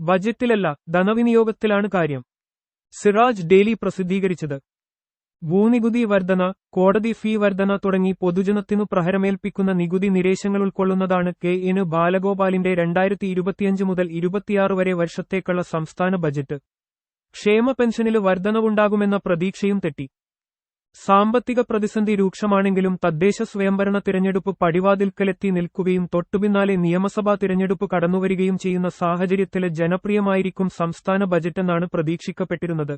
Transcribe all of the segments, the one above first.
ബജറ്റിലല്ല ധനവിനിയോഗത്തിലാണ് കാര്യം. സിറാജ് ഡെയിലി പ്രസിദ്ധീകരിച്ചത്. ഭൂനികുതി വർധന കോടതി ഫീ വർധന തുടങ്ങി പൊതുജനത്തിനു പ്രഹരമേൽപ്പിക്കുന്ന നികുതി നിരേശങ്ങൾ ഉൾക്കൊള്ളുന്നതാണ് കെ എന് ബാലഗോപാലിന്റെ രണ്ടായിരത്തി ഇരുപത്തിയഞ്ച് മുതൽ ഇരുപത്തിയാറ് വരെ വർഷത്തേക്കുള്ള സംസ്ഥാന ബജറ്റ്. ക്ഷേമ പെൻഷനിൽ വർധനവുണ്ടാകുമെന്ന പ്രതീക്ഷയും തെറ്റി. സാമ്പത്തിക പ്രതിസന്ധി രൂക്ഷമാണെങ്കിലും തദ്ദേശ സ്വയംഭരണ തിരഞ്ഞെടുപ്പ് പടിവാതിൽക്കലെത്തി നിൽക്കുകയും തൊട്ടുപിന്നാലെ നിയമസഭാ തിരഞ്ഞെടുപ്പ് കടന്നുവരികയും ചെയ്യുന്ന സാഹചര്യത്തിലെ ജനപ്രിയമായിരിക്കും സംസ്ഥാന ബജറ്റെന്നാണ് പ്രതീക്ഷിക്കപ്പെട്ടിരുന്നത്.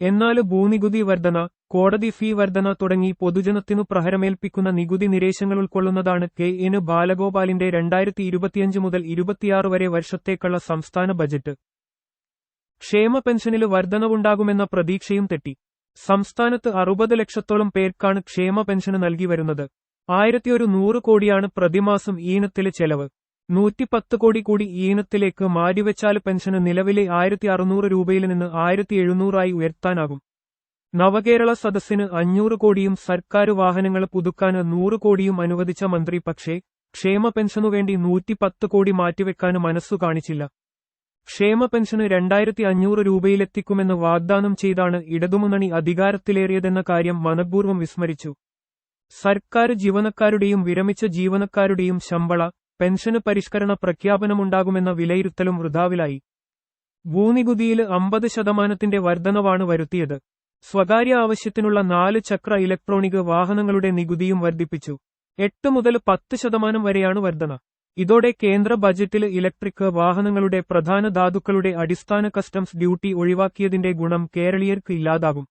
എന്നാൽ ഭൂനികുതി വർധന കോടതി ഫീ വർധന തുടങ്ങി പൊതുജനത്തിനു പ്രഹരമേൽപ്പിക്കുന്ന നികുതി നിരേശങ്ങൾ ഉൾക്കൊള്ളുന്നതാണ് കെ എന് ബാലഗോപാലിന്റെ രണ്ടായിരത്തി ഇരുപത്തിയഞ്ച് മുതൽ ഇരുപത്തിയാറ് വരെ വർഷത്തേക്കുള്ള സംസ്ഥാന ബജറ്റ്. ക്ഷേമ പെൻഷനിൽ വർധനവുണ്ടാകുമെന്ന പ്രതീക്ഷയും തെറ്റി. സംസ്ഥാനത്ത് അറുപത് ലക്ഷത്തോളം പേർക്കാണ് ക്ഷേമ പെൻഷന് നൽകി വരുന്നത്. ആയിരത്തി ഒരു നൂറ് കോടിയാണ് പ്രതിമാസം ഈനത്തിലെ ചെലവ്. നൂറ്റിപ്പത്ത് കോടി കൂടി ഈനത്തിലേക്ക് മാറ്റിവെച്ചാൽ പെൻഷന് നിലവിലെ ആയിരത്തി അറുന്നൂറ് രൂപയിൽ നിന്ന് ആയിരത്തി എഴുന്നൂറായി ഉയർത്താനാകും. നവകേരള സദസ്സിന് അഞ്ഞൂറ് കോടിയും സർക്കാർ വാഹനങ്ങൾ പുതുക്കാൻ നൂറ് കോടിയും അനുവദിച്ച മന്ത്രി പക്ഷേ ക്ഷേമ പെൻഷനുവേണ്ടി നൂറ്റിപ്പത്ത് കോടി മാറ്റിവെക്കാൻ മനസ്സു കാണിച്ചില്ല. ക്ഷേമ പെൻഷന് രണ്ടായിരത്തി അഞ്ഞൂറ് രൂപയിലെത്തിക്കുമെന്ന് വാഗ്ദാനം ചെയ്താണ് ഇടതുമുന്നണി അധികാരത്തിലേറിയതെന്ന കാര്യം മനഃപൂർവം വിസ്മരിച്ചു. സർക്കാർ ജീവനക്കാരുടെയും വിരമിച്ച ജീവനക്കാരുടെയും ശമ്പള പെൻഷന് പരിഷ്കരണ പ്രഖ്യാപനമുണ്ടാകുമെന്ന വിലയിരുത്തലും വൃഥാവിലായി. ഭൂനികുതിയിൽ അമ്പത് ശതമാനത്തിന്റെ വർധനവാണ് വരുത്തിയത്. സ്വകാര്യ ആവശ്യത്തിനുള്ള നാല് ചക്ര ഇലക്ട്രോണിക് വാഹനങ്ങളുടെ നികുതിയും വർദ്ധിപ്പിച്ചു എട്ട് മുതൽ പത്ത് ശതമാനം വരെയാണ് വർധന. ഇതോടെ കേന്ദ്ര ബജറ്റിൽ ഇലക്ട്രിക് വാഹനങ്ങളുടെ പ്രധാന ധാതുക്കളുടെ അടിസ്ഥാന കസ്റ്റംസ് ഡ്യൂട്ടി ഒഴിവാക്കിയതിന്റെ ഗുണം കേരളീയർക്ക് ഇല്ലാതാകും.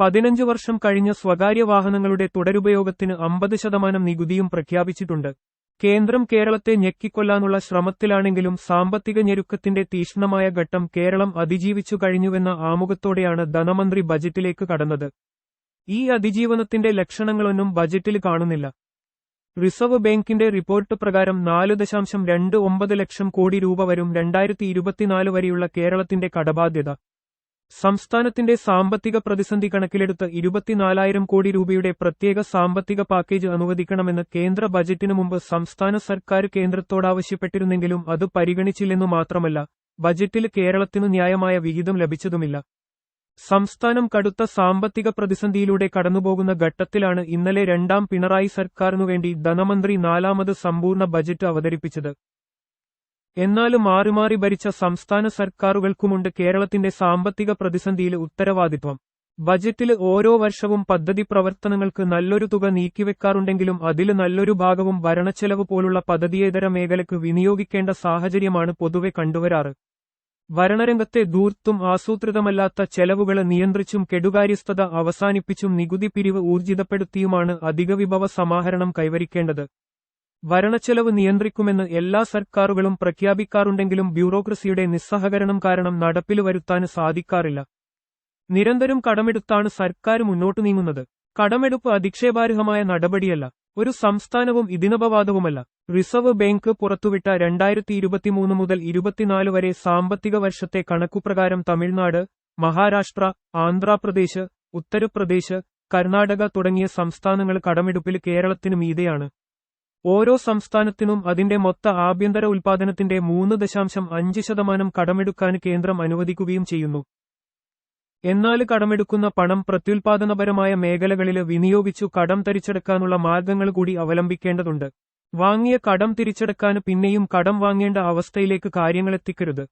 പതിനഞ്ച് വർഷം കഴിഞ്ഞ സ്വകാര്യ വാഹനങ്ങളുടെ തുടരുപയോഗത്തിന് അമ്പത് ശതമാനം നികുതിയും പ്രഖ്യാപിച്ചിട്ടുണ്ട്. കേന്ദ്രം കേരളത്തെ ഞെക്കിക്കൊല്ലാനുള്ള ശ്രമത്തിലാണെങ്കിലും സാമ്പത്തിക ഞെരുക്കത്തിന്റെ തീക്ഷ്ണമായ ഘട്ടം കേരളം അതിജീവിച്ചു കഴിഞ്ഞുവെന്ന ആമുഖത്തോടെയാണ് ധനമന്ത്രി ബജറ്റിലേക്ക് കടന്നത്. ഈ അതിജീവനത്തിന്റെ ലക്ഷണങ്ങളൊന്നും ബജറ്റിൽ കാണുന്നില്ല. റിസർവ് ബാങ്കിന്റെ റിപ്പോർട്ട് പ്രകാരം നാല് ദശാംശം രണ്ട് ഒമ്പത് ലക്ഷം കോടി രൂപ വരും രണ്ടായിരത്തി ഇരുപത്തിനാല് വരെയുള്ള കേരളത്തിന്റെ കടബാധ്യത. സംസ്ഥാനത്തിന്റെ സാമ്പത്തിക പ്രതിസന്ധി കണക്കിലെടുത്ത് ഇരുപത്തിനാലായിരം കോടി രൂപയുടെ പ്രത്യേക സാമ്പത്തിക പാക്കേജ് അനുവദിക്കണമെന്ന് കേന്ദ്ര ബജറ്റിനു മുമ്പ് സംസ്ഥാന സർക്കാർ കേന്ദ്രത്തോടാവശ്യപ്പെട്ടിരുന്നെങ്കിലും അത് പരിഗണിച്ചില്ലെന്നു മാത്രമല്ല ബജറ്റിൽ കേരളത്തിനു ന്യായമായ വിഹിതം ലഭിച്ചതുമില്ല. സംസ്ഥാനം കടുത്ത സാമ്പത്തിക പ്രതിസന്ധിയിലൂടെ കടന്നുപോകുന്ന ഘട്ടത്തിലാണ് ഇന്നലെ രണ്ടാം പിണറായി സർക്കാരിനുവേണ്ടി ധനമന്ത്രി നാലാമത് സമ്പൂർണ ബജറ്റ് അവതരിപ്പിച്ചത്. എന്നാലും മാറിമാറി ഭരിച്ച സംസ്ഥാന സർക്കാരുകൾക്കുമുണ്ട് കേരളത്തിന്റെ സാമ്പത്തിക പ്രതിസന്ധിയിൽ ഉത്തരവാദിത്വം. ബജറ്റിൽ ഓരോ വർഷവും പദ്ധതി പ്രവർത്തനങ്ങൾക്ക് നല്ലൊരു തുക നീക്കിവെക്കാറുണ്ടെങ്കിലും അതിൽ നല്ലൊരു ഭാഗവും ഭരണച്ചെലവ് പോലുള്ള പദ്ധതിയേതര മേഖലയ്ക്ക് വിനിയോഗിക്കേണ്ട സാഹചര്യമാണ് പൊതുവെ കണ്ടുവരാറ്. ഭരണരംഗത്തെ ദൂർത്തും ആസൂത്രിതമല്ലാത്ത ചെലവുകൾ നിയന്ത്രിച്ചും കെടുകാര്യസ്ഥത അവസാനിപ്പിച്ചും നികുതി പിരിവ് ഊർജിതപ്പെടുത്തിയുമാണ് അധിക വിഭവ സമാഹരണം കൈവരിക്കേണ്ടത്. ഭരണച്ചെലവ് നിയന്ത്രിക്കുമെന്ന് എല്ലാ സർക്കാരുകളും പ്രഖ്യാപിക്കാറുണ്ടെങ്കിലും ബ്യൂറോക്രസിയുടെ നിസ്സഹകരണം കാരണം നടപ്പിൽ വരുത്താൻ സാധിക്കാറില്ല. നിരന്തരം കടമെടുത്താണ് സർക്കാർ മുന്നോട്ടു നീങ്ങുന്നത്. കടമെടുപ്പ് അധിക്ഷേപാർഹമായ നടപടിയല്ല. ഒരു സംസ്ഥാനവും ഇതിനപവാദവുമല്ല. റിസർവ് ബാങ്ക് പുറത്തുവിട്ട രണ്ടായിരത്തി ഇരുപത്തിമൂന്ന് മുതൽ ഇരുപത്തിനാല് വരെ സാമ്പത്തിക വർഷത്തെ കണക്കുപ്രകാരം തമിഴ്നാട് മഹാരാഷ്ട്ര ആന്ധ്രാപ്രദേശ് ഉത്തർപ്രദേശ് കർണാടക തുടങ്ങിയ സംസ്ഥാനങ്ങൾ കടമെടുപ്പിൽ കേരളത്തിനു മീതെയാണ് ഓരോ സംസ്ഥാനത്തിനും അതിന്റെ മൊത്ത ആഭ്യന്തര ഉൽപാദനത്തിന്റെ മൂന്ന് ദശാംശം അഞ്ച് ശതമാനം കടമെടുക്കാൻ കേന്ദ്രം അനുവദിക്കുകയും ചെയ്യുന്നു. എന്നാൽ കടമെടുക്കുന്ന പണം പ്രത്യുൽപാദനപരമായ മേഖലകളിൽ വിനിയോഗിച്ചു കടം തിരിച്ചെടുക്കാനുള്ള മാർഗങ്ങൾ കൂടി അവലംബിക്കേണ്ടതുണ്ട്. വാങ്ങിയ കടം തിരിച്ചെടുക്കാൻ പിന്നെയും കടം വാങ്ങേണ്ട അവസ്ഥയിലേക്ക് കാര്യങ്ങളെത്തിക്കരുത്.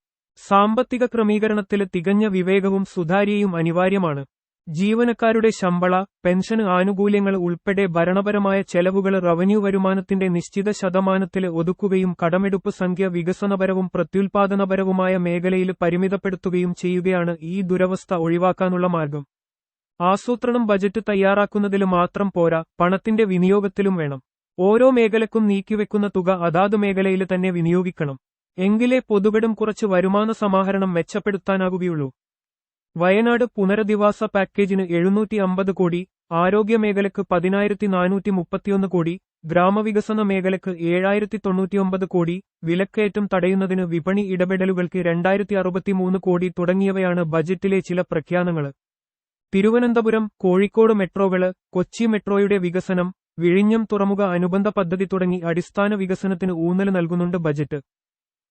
സാമ്പത്തിക ക്രമീകരണത്തിൽ തികഞ്ഞ വിവേകവും സുതാര്യയും അനിവാര്യമാണ്. ജീവനക്കാരുടെ ശമ്പള പെൻഷൻ ആനുകൂല്യങ്ങൾ ഉൾപ്പെടെ ഭരണപരമായ ചെലവുകൾ റവന്യൂ വരുമാനത്തിന്റെ നിശ്ചിത ശതമാനത്തിൽ ഒതുക്കുകയും കടമെടുപ്പ് സംഖ്യ വികസനപരവും പ്രത്യുൽപാദനപരവുമായ മേഖലയിൽ പരിമിതപ്പെടുത്തുകയും ചെയ്യുകയാണ് ഈ ദുരവസ്ഥ ഒഴിവാക്കാനുള്ള മാർഗം. ആസൂത്രണം ബജറ്റ് തയ്യാറാക്കുന്നതിൽ മാത്രം പോരാ പണത്തിന്റെ വിനിയോഗത്തിലും വേണം. ഓരോ മേഖലക്കും നീക്കിവെക്കുന്ന തുക അതാത് മേഖലയിൽ തന്നെ വിനിയോഗിക്കണം. എങ്കിലേ പൊതുവിടം കുറച്ച് വരുമാന സമാഹരണം മെച്ചപ്പെടുത്താനാകുകയുള്ളൂ. വയനാട് പുനരധിവാസ പാക്കേജിന് എഴുന്നൂറ്റി അമ്പത് കോടി ആരോഗ്യമേഖലയ്ക്ക് പതിനായിരത്തി നാനൂറ്റി മുപ്പത്തിയൊന്ന് കോടി ഗ്രാമവികസന മേഖലയ്ക്ക് ഏഴായിരത്തി തൊണ്ണൂറ്റിയൊമ്പത് കോടി വിലക്കയറ്റം തടയുന്നതിന് വിപണി ഇടപെടലുകൾക്ക് രണ്ടായിരത്തി അറുപത്തിമൂന്ന് കോടി തുടങ്ങിയവയാണ് ബജറ്റിലെ ചില പ്രഖ്യാനങ്ങൾ തിരുവനന്തപുരം കോഴിക്കോട് മെട്രോകൾ കൊച്ചി മെട്രോയുടെ വികസനം വിഴിഞ്ഞം തുറമുഖ അനുബന്ധ പദ്ധതി തുടങ്ങി അടിസ്ഥാന വികസനത്തിന് ഊന്നൽ നൽകുന്നുണ്ട് ബജറ്റ്.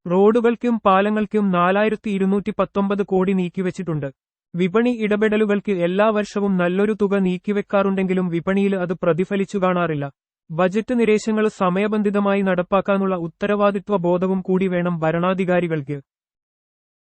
റോഡുകൾക്കും പാലങ്ങൾക്കും നാലായിരത്തി ഇരുന്നൂറ്റി പത്തൊമ്പത് കോടി നീക്കിവച്ചിട്ടുണ്ട്. വിപണി ഇടപെടലുകൾക്ക് എല്ലാ വർഷവും നല്ലൊരു തുക നീക്കിവെക്കാറുണ്ടെങ്കിലും വിപണിയിൽ അത് പ്രതിഫലിച്ചു കാണാറില്ല. ബജറ്റ് നിരേശങ്ങൾ സമയബന്ധിതമായി നടപ്പാക്കാനുള്ള ഉത്തരവാദിത്വ ബോധവും കൂടി വേണം ഭരണാധികാരികൾക്ക്.